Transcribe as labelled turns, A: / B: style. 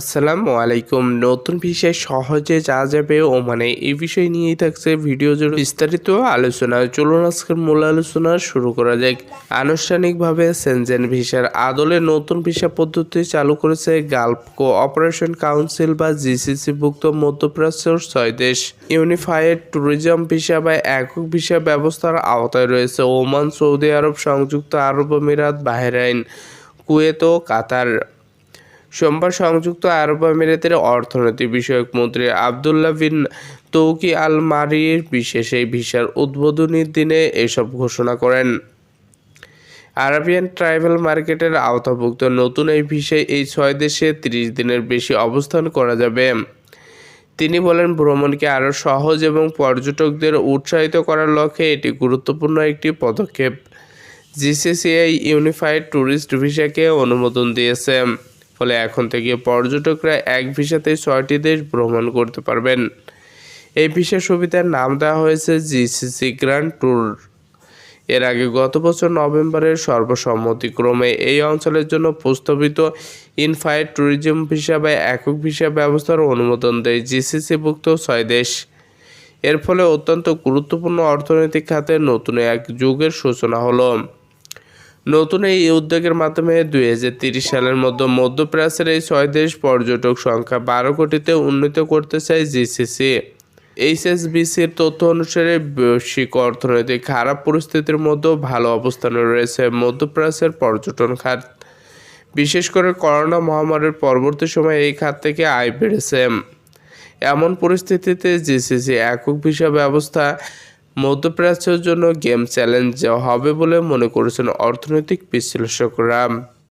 A: আসসালামু আলাইকুম। নতুন বিষয়ে সহজে যা যাবে ও মানে এই বিষয় নিয়েই থাকছে ভিডিও জুড়ে বিস্তারিত আলোচনা। চলুন আজকের মূল আলোচনা শুরু করা যাক। আনুষ্ঠানিকভাবে সেনজেন ভিসার আদলে নতুন ভিসা পদ্ধতি চালু করেছে গালফ কোঅপারেশন কাউন্সিল বা জিসিসি ভুক্ত মধ্যপ্রাচ্যের ছয় দেশ। ইউনিফাইড ট্যুরিজম ভিসা বা একক ভিসা ব্যবস্থার আওতায় রয়েছে ওমান, সৌদি আরব, সংযুক্ত আরব আমিরাত, বাহরাইন, কুয়েত ও কাতার। সোমবার সংযুক্ত আরব আমিরাতের অর্থনীতি বিষয়ক মন্ত্রী আবদুল্লাহ বিন তৌকি আল মারির বিশেষ এই ভিসার উদ্বোধনীর দিনে এসব ঘোষণা করেন। আরাবিয়ান ট্রাইবেল মার্কেটের আওতাভুক্ত নতুন এই ভিসায় এই ছয় দেশে তিরিশ দিনের বেশি অবস্থান করা যাবে। তিনি বলেন, ভ্রমণকে আরও সহজ এবং পর্যটকদের উৎসাহিত করার লক্ষ্যে এটি গুরুত্বপূর্ণ একটি পদক্ষেপ। জিসিসিআই ইউনিফাইড ট্যুরিস্ট ভিসাকে অনুমোদন দিয়েছে। ফলে এখন থেকে পর্যটকরা এক ভিসাতে ছয়টি দেশ ভ্রমণ করতে পারবেন। এই ভিসা সুবিধার নাম দেওয়া হয়েছে জিসিসি গ্র্যান্ড ট্যুর। এর আগে গত বছর নভেম্বরের সর্বসম্মতিক্রমে এই অঞ্চলের জন্য প্রস্তাবিত ইনফাইড ট্যুরিজম ভিসা বা একক ভিসা ব্যবস্থার অনুমোদন দেয় জিসিসিভুক্ত ছয় দেশ। এর ফলে অত্যন্ত গুরুত্বপূর্ণ অর্থনৈতিক খাতে নতুন এক যুগের সূচনা হলো। নতুন এই উদ্যোগের মাধ্যমে দুই সালের মধ্যে মধ্যপ্রাচ্যের এই ছয় দেশ পর্যটক সংখ্যা বারো কোটিতে উন্নীত করতে চায় জিসিসি এইচএসবিসির তথ্য অনুসারে বৈশ্বিক অর্থনৈতিক খারাপ পরিস্থিতির মধ্যেও ভালো অবস্থানে রয়েছে মধ্যপ্রাচ্যের পর্যটন খাত। বিশেষ করে করোনা মহামারীর পরবর্তী সময়ে এই খাত থেকে আয় বেড়েছে। এমন পরিস্থিতিতে জিসিসি একক ভিসা ব্যবস্থা মধ্যপ্রাচ্যের জন্য গেম চ্যালেঞ্জ হবে বলে মনে করেছেন অর্থনৈতিক বিশ্লেষকরা।